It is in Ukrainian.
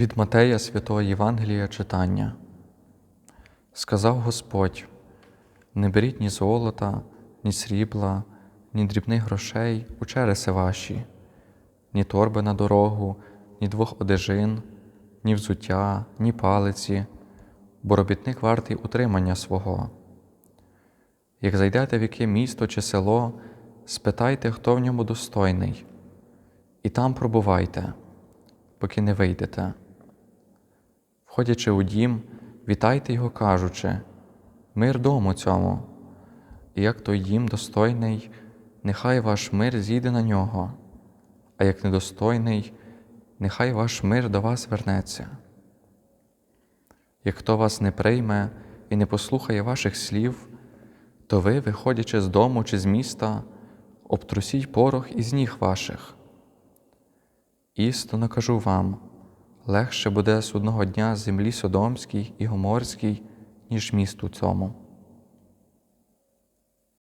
Від Матея Святого Євангелія читання. Сказав Господь: Не беріть ні золота, ні срібла, ні дрібних грошей у череси ваші, ні торби на дорогу, ні двох одежин, ні взуття, ні палиці, бо робітник вартий утримання свого. Як зайдете в яке місто чи село, спитайте, хто в ньому достойний, і там пробувайте, поки не вийдете. Входячи у дім, вітайте його, кажучи, мир дому цьому, і як той дім достойний, нехай ваш мир зійде на нього, а як недостойний, нехай ваш мир до вас вернеться. Як хто вас не прийме і не послухає ваших слів, то ви, виходячи з дому чи з міста, обтрусіть порох із ніг ваших. Істинно кажу вам, легше буде судного дня землі Содомській і Гоморській, ніж місту цьому.